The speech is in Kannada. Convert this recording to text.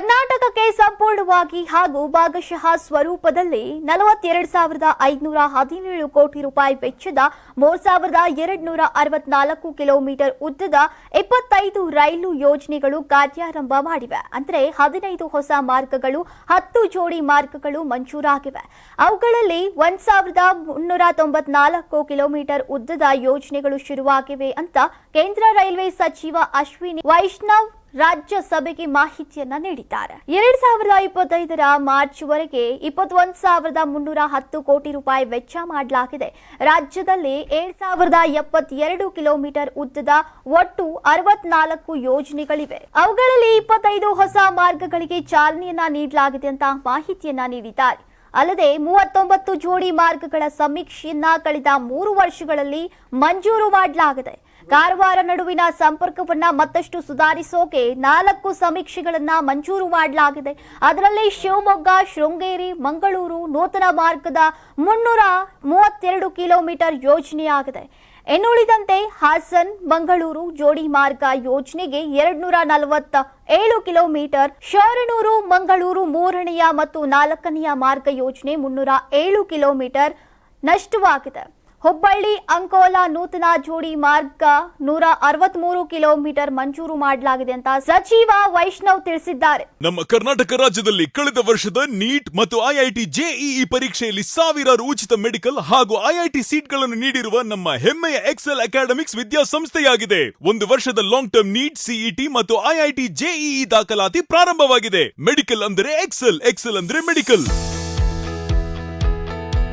ಭಾಗವಾಗಿ ಹಾಗೂ ಭಾಗಶಃ ಸ್ವರೂಪದಲ್ಲಿ ನಲವತ್ತೆರಡು ಸಾವಿರದ ಐದುನೂರ ಹದಿನೇಳು ಕೋಟಿ ರೂಪಾಯಿ ವೆಚ್ಚದ ಮೂರ್ ಸಾವಿರದ ಎರಡ್ ನೂರ ಅರವತ್ನಾಲ್ಕು ಕಿಲೋಮೀಟರ್ ಉದ್ದದ ಇಪ್ಪತ್ತೈದು ರೈಲು ಯೋಜನೆಗಳು ಕಾರ್ಯಾರಂಭ ಮಾಡಿವೆ. ಅಂದರೆ ಹದಿನೈದು ಹೊಸ ಮಾರ್ಗಗಳು, ಹತ್ತು ಜೋಡಿ ಮಾರ್ಗಗಳು ಮಂಜೂರಾಗಿವೆ. ಅವುಗಳಲ್ಲಿ ಒಂದ್ ಸಾವಿರದ ಮುನ್ನೂರ ತೊಂಬತ್ನಾಲ್ಕು ಕಿಲೋಮೀಟರ್ ಉದ್ದದ ಯೋಜನೆಗಳು ಶುರುವಾಗಿವೆ ಅಂತ ಕೇಂದ್ರ ರೈಲ್ವೆ ಸಚಿವ ಅಶ್ವಿನಿ ವೈಷ್ಣವ್ ರಾಜ್ಯಸಭೆಗೆ ಮಾಹಿತಿಯನ್ನ ನೀಡಿದ್ದಾರೆ. ಎರಡ್ ಸಾವಿರದ ಇಪ್ಪತ್ತೈದರ ಮಾರ್ಚ್ ವರೆಗೆ ಇಪ್ಪತ್ತೊಂದು ಸಾವಿರದ ಮುನ್ನೂರ ಹತ್ತು ಕೋಟಿ ರೂಪಾಯಿ ವೆಚ್ಚ ಮಾಡಲಾಗಿದೆ. ರಾಜ್ಯದಲ್ಲಿ ಏಳ್ ಸಾವಿರದ ಎಪ್ಪತ್ತೆರಡು ಕಿಲೋಮೀಟರ್ ಉದ್ದದ ಒಟ್ಟು ಅರವತ್ನಾಲ್ಕು ಯೋಜನೆಗಳಿವೆ. ಅವುಗಳಲ್ಲಿ ಇಪ್ಪತ್ತೈದು ಹೊಸ ಮಾರ್ಗಗಳಿಗೆ ಚಾಲನೆಯನ್ನ ನೀಡಲಾಗಿದೆ ಅಂತ ಮಾಹಿತಿಯನ್ನ ನೀಡಿದ್ದಾರೆ. ಅಲ್ಲದೆ ಮೂವತ್ತೊಂಬತ್ತು ಜೋಡಿ ಮಾರ್ಗಗಳ ಸಮೀಕ್ಷೆಯನ್ನ ಕಳೆದ ಮೂರು ವರ್ಷಗಳಲ್ಲಿ ಮಂಜೂರು ಮಾಡಲಾಗಿದೆ. ಕಾರವಾರ ನಡುವಿನ ಸಂಪರ್ಕವನ್ನ ಮತ್ತಷ್ಟು ಸುಧಾರಿಸೋಕೆ ನಾಲ್ಕು ಸಮೀಕ್ಷೆಗಳನ್ನ ಮಂಜೂರು ಮಾಡಲಾಗಿದೆ. ಅದರಲ್ಲಿ ಶಿವಮೊಗ್ಗ, ಶೃಂಗೇರಿ, ಮಂಗಳೂರು ನೂತನ ಮಾರ್ಗದ ಮುನ್ನೂರ ಮೂವತ್ತೆರಡು ಕಿಲೋಮೀಟರ್ ಯೋಜನೆಯಾಗಿದೆ. ಇನ್ನುಳಿದಂತೆ ಹಾಸನ್, ಮಂಗಳೂರು ಜೋಡಿ ಮಾರ್ಗ ಯೋಜನೆಗೆ ಎರಡ್ನೂರ ನಲವತ್ತ ಏಳು ಕಿಲೋಮೀಟರ್ ಶರಣೂರು ಮಂಗಳೂರು ಮೂರನೆಯ ಮತ್ತು ನಾಲ್ಕನೆಯ ಮಾರ್ಗ ಯೋಜನೆ ಮುನ್ನೂರ ಏಳು ಕಿಲೋಮೀಟರ್ ನಷ್ಟವಾಗಿದೆ. ಹುಬ್ಬಳ್ಳಿ ಅಂಕೋಲಾ ನೂತನ ಜೋಡಿ ಮಾರ್ಗ ನೂರ ಅರವತ್ಮೂರು ಕಿಲೋಮೀಟರ್ ಮಂಜೂರು ಮಾಡಲಾಗಿದೆ ಅಂತ ಸಚಿವ ವೈಷ್ಣವ್ ತಿಳಿಸಿದ್ದಾರೆ. ನಮ್ಮ ಕರ್ನಾಟಕ ರಾಜ್ಯದಲ್ಲಿ ಕಳೆದ ವರ್ಷದ ನೀಟ್ ಮತ್ತು ಐಐಟಿ ಜೆಇಇ ಪರೀಕ್ಷೆಯಲ್ಲಿ ಸಾವಿರಾರು ಉಚಿತ ಮೆಡಿಕಲ್ ಹಾಗೂ ಐಐಟಿ ಸೀಟ್ಗಳನ್ನು ನೀಡಿರುವ ನಮ್ಮ ಹೆಮ್ಮೆಯ ಎಕ್ಸೆಲ್ ಅಕಾಡೆಮಿಕ್ಸ್ ವಿದ್ಯಾಸಂಸ್ಥೆಯಾಗಿದೆ. ಒಂದು ವರ್ಷದ ಲಾಂಗ್ ಟರ್ಮ್ ನೀಟ್ ಸಿಇಟಿ ಮತ್ತು ಐಐಟಿ ಜೆಇಇ ದಾಖಲಾತಿ ಪ್ರಾರಂಭವಾಗಿದೆ. ಮೆಡಿಕಲ್ ಅಂದರೆ ಎಕ್ಸೆಲ್ ಎಕ್ಸೆಲ್ ಅಂದ್ರೆ ಮೆಡಿಕಲ್.